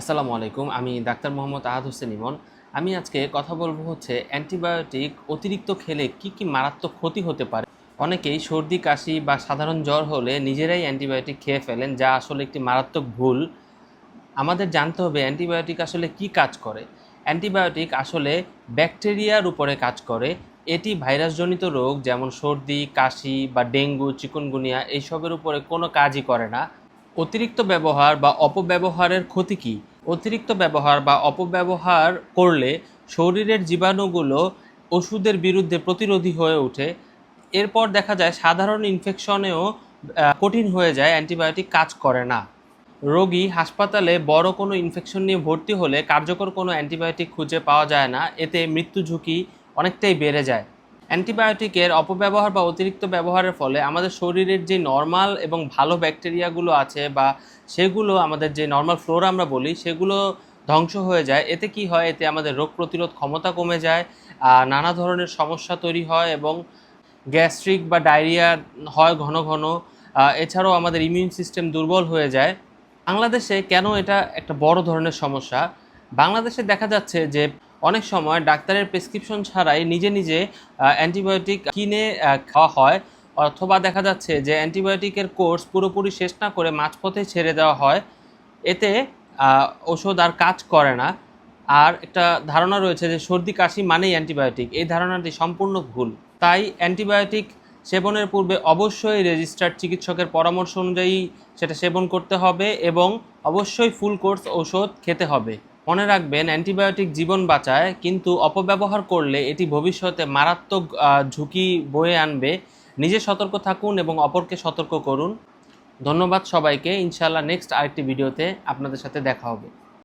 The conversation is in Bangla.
আসসালামু আলাইকুম, আমি ডাক্তার মোহাম্মদ আহাদ হোসেন ইমন। আমি আজকে কথা বলব হচ্ছে অ্যান্টিবায়োটিক অতিরিক্ত খেলে কি কি মারাত্মক ক্ষতি হতে পারে। অনেকেই সর্দি, কাশি বা সাধারণ জ্বর হলে নিজেরাই অ্যান্টিবায়োটিক খেয়ে ফেলেন, যা আসলে একটি মারাত্মক ভুল। আমাদের জানতে হবে অ্যান্টিবায়োটিক আসলে কি কাজ করে। অ্যান্টিবায়োটিক আসলে ব্যাকটেরিয়ার উপরে কাজ করে। এটি ভাইরাসজনিত রোগ, যেমন সর্দি, কাশি বা ডেঙ্গু, চিকুনগুনিয়া, এইসবের উপরে কোনো কাজই করে না। অতিরিক্ত ব্যবহার বা অপব্যবহারের ক্ষতি কী? অতিরিক্ত ব্যবহার বা অপব্যবহার করলে শরীরের জীবাণুগুলো ওষুধের বিরুদ্ধে প্রতিরোধী হয়ে ওঠে। এরপর দেখা যায় সাধারণ ইনফেকশনেও কঠিন হয়ে যায় অ্যান্টিবায়োটিক কাজ করে না। রোগী হাসপাতালে বড় কোনো ইনফেকশন নিয়ে ভর্তি হলে কার্যকর কোনো অ্যান্টিবায়োটিক খুঁজে পাওয়া যায় না। এতে মৃত্যু ঝুঁকি অনেকটাই বেড়ে যায়। অ্যান্টিবায়োটিকের অপব্যবহার বা অতিরিক্ত ব্যবহারের ফলে আমাদের শরীরের যে নর্মাল এবং ভালো ব্যাকটেরিয়াগুলো আছে বা সেগুলো আমাদের যে নর্মাল ফ্লোরা আমরা বলি, সেগুলো ধ্বংস হয়ে যায়। এতে কি হয়? এতে আমাদের রোগ প্রতিরোধ ক্ষমতা কমে যায় নানা ধরনের সমস্যা তৈরি হয় এবং গ্যাস্ট্রিক বা ডায়রিয়া হয় ঘন ঘন। এছাড়াও আমাদের ইমিউন সিস্টেম দুর্বল হয়ে যায়। বাংলাদেশে কেন এটা একটা বড় ধরনের সমস্যা? বাংলাদেশে দেখা যাচ্ছে যে অনেক সময় ডাক্তারের প্রেসক্রিপশন ছাড়াই নিজে নিজে অ্যান্টিবায়োটিক কিনে খাওয়া হয়। অথবা দেখা যাচ্ছে যে অ্যান্টিবায়োটিকের কোর্স পুরোপুরি শেষ না করে মাঝপথে ছেড়ে দেওয়া হয়। এতে ওষুধ আর কাজ করে না। আর একটা ধারণা রয়েছে যে সর্দি কাশি মানেই অ্যান্টিবায়োটিক। এই ধারণাটি সম্পূর্ণ ভুল। তাই অ্যান্টিবায়োটিক সেবনের পূর্বে অবশ্যই রেজিস্টার্ড চিকিৎসকের পরামর্শ অনুযায়ী সেটা সেবন করতে হবে এবং অবশ্যই ফুল কোর্স ঔষধ খেতে হবে। মনে রাখবেন, অ্যান্টিবায়োটিক জীবন বাঁচায়, কিন্তু অপব্যবহার করলে এটি ভবিষ্যতে মারাত্মক ঝুঁকি বয়ে আনবে। নিজে সতর্ক থাকুন এবং অপরকে সতর্ক করুন। ধন্যবাদ সবাইকে। ইনশাআল্লাহ নেক্সট আরেকটি ভিডিওতে আপনাদের সাথে দেখা হবে।